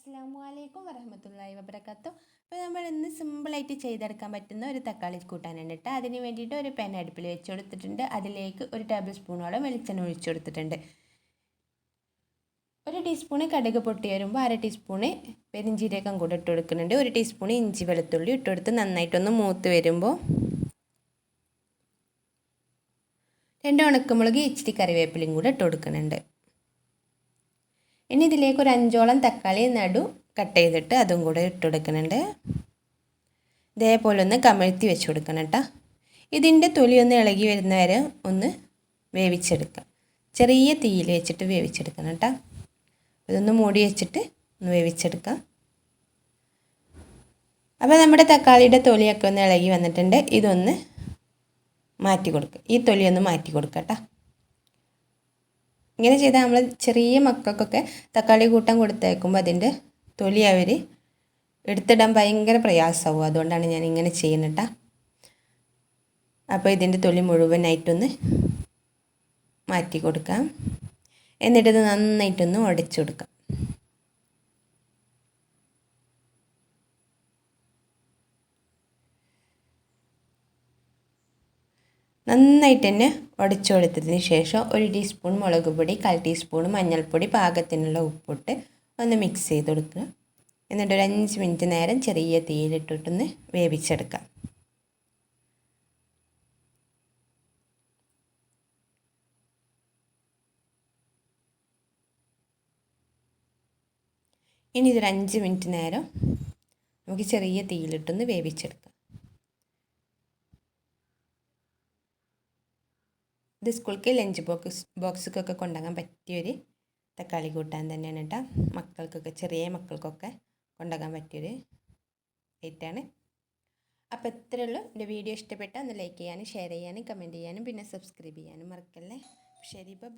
അസ്സാം വലൈക്കും വരഹമത്തല്ലായി വബർക്കാത്തു അപ്പോൾ നമ്മൾ ഇന്ന് സിമ്പിളായിട്ട് ചെയ്തെടുക്കാൻ പറ്റുന്ന ഒരു തക്കാളി കൂട്ടാനാണ് കേട്ടോ അതിന് വേണ്ടിയിട്ട് ഒരു പെൻ അടുപ്പിൽ വെച്ച് കൊടുത്തിട്ടുണ്ട്. അതിലേക്ക് ഒരു ടേബിൾ സ്പൂണോളം വെളിച്ചെണ്ണ ഒഴിച്ചു കൊടുത്തിട്ടുണ്ട്. ഒരു ടീസ്പൂണ് കടുക് പൊട്ടി വരുമ്പോൾ അര ടീസ്പൂണ് പെരിഞ്ചീരകം കൂടെ ഇട്ട് കൊടുക്കുന്നുണ്ട്. ഒരു ടീസ്പൂൺ ഇഞ്ചി വെളുത്തുള്ളി ഇട്ട് കൊടുത്ത് നന്നായിട്ടൊന്ന് മൂത്ത് വരുമ്പോൾ രണ്ട് ഉണക്കമുളക് ഇച്ചിരി കറിവേപ്പിലയും കൂടെ ഇട്ട് കൊടുക്കുന്നുണ്ട്. ഇനി ഇതിലേക്ക് ഒരു അഞ്ചോളം തക്കാളി നടു കട്ട് ചെയ്തിട്ട് അതും കൂടെ ഇട്ട് കൊടുക്കുന്നുണ്ട്. ഇതേപോലെ ഒന്ന് കമഴ്ത്തി വെച്ച് കൊടുക്കണം കേട്ടോ. ഇതിന്റെ തൊലി ഒന്ന് ഇളകി വരുന്ന വരെ ഒന്ന് വേവിച്ചെടുക്കാം. ചെറിയ തീയിൽ വെച്ചിട്ട് വേവിച്ചെടുക്കണം കേട്ടോ. ഇതൊന്ന് മൂടി വെച്ചിട്ട് ഒന്ന് വേവിച്ചെടുക്കാം. അപ്പോൾ നമ്മുടെ തക്കാളിയുടെ തൊലിയൊക്കെ ഒന്ന് ഇളകി വന്നിട്ടുണ്ട്. ഇതൊന്ന് മാറ്റി കൊടുക്കുക ഈ തൊലിയൊന്ന് മാറ്റി കൊടുക്കാം കേട്ടോ. ഇങ്ങനെ ചെയ്താൽ നമ്മൾ ചെറിയ മക്കൾക്കൊക്കെ തക്കാളി കൂട്ടം കൊടുത്തേക്കുമ്പോൾ അതിന്റെ തൊലി അവർ എടുത്തിടാൻ ഭയങ്കര പ്രയാസമാവും അതുകൊണ്ടാണ് ഞാൻ ഇങ്ങനെ ചെയ്യുന്നത് അപ്പോൾ ഇതിന്റെ തൊലി മുഴുവനായിട്ടൊന്ന് മാറ്റി കൊടുക്കാം. എന്നിട്ടത് നന്നായിട്ടൊന്ന് ഉടച്ചു കൊടുക്കാം. നന്നായിട്ട് തന്നെ ഉടച്ചു കൊടുത്തതിന് ശേഷം ഒരു ടീസ്പൂൺ മുളക് പൊടി കാൽ ടീസ്പൂൺ മഞ്ഞൾപ്പൊടി പാകത്തിനുള്ള ഉപ്പിട്ട് ഒന്ന് മിക്സ് ചെയ്ത് കൊടുക്കുക എന്നിട്ട് ഒരു അഞ്ച് മിനിറ്റ് നേരം ചെറിയ തീയിലിട്ടിട്ടൊന്ന് വേവിച്ചെടുക്കാം. ഇനി ഇതൊരു അഞ്ച് മിനിറ്റ് നേരം നമുക്ക് ചെറിയ തീയിലിട്ടൊന്ന് വേവിച്ചെടുക്കാം. ഇത് സ്കൂൾക്ക് ലഞ്ച് ബോക്സ് ബോക്സിക്കൊക്കെ കൊണ്ടുപോകാൻ പറ്റിയൊരു തക്കാളി കൂട്ടാൻ തന്നെയാണ് കേട്ടോ. മക്കൾക്കൊക്കെ ചെറിയ മക്കൾക്കൊക്കെ കൊണ്ടുപോകാൻ പറ്റിയൊരു ഐറ്റാണ് അപ്പോൾ ഇത്രയേ ഉള്ളൂ. എന്റെ വീഡിയോ ഇഷ്ടപ്പെട്ടാൽ ഒന്ന് ലൈക്ക് ചെയ്യാനും ഷെയർ ചെയ്യാനും കമന്റ് ചെയ്യാനും പിന്നെ സബ്സ്ക്രൈബ് ചെയ്യാനും മറക്കല്ലേ. ശരി ബൈ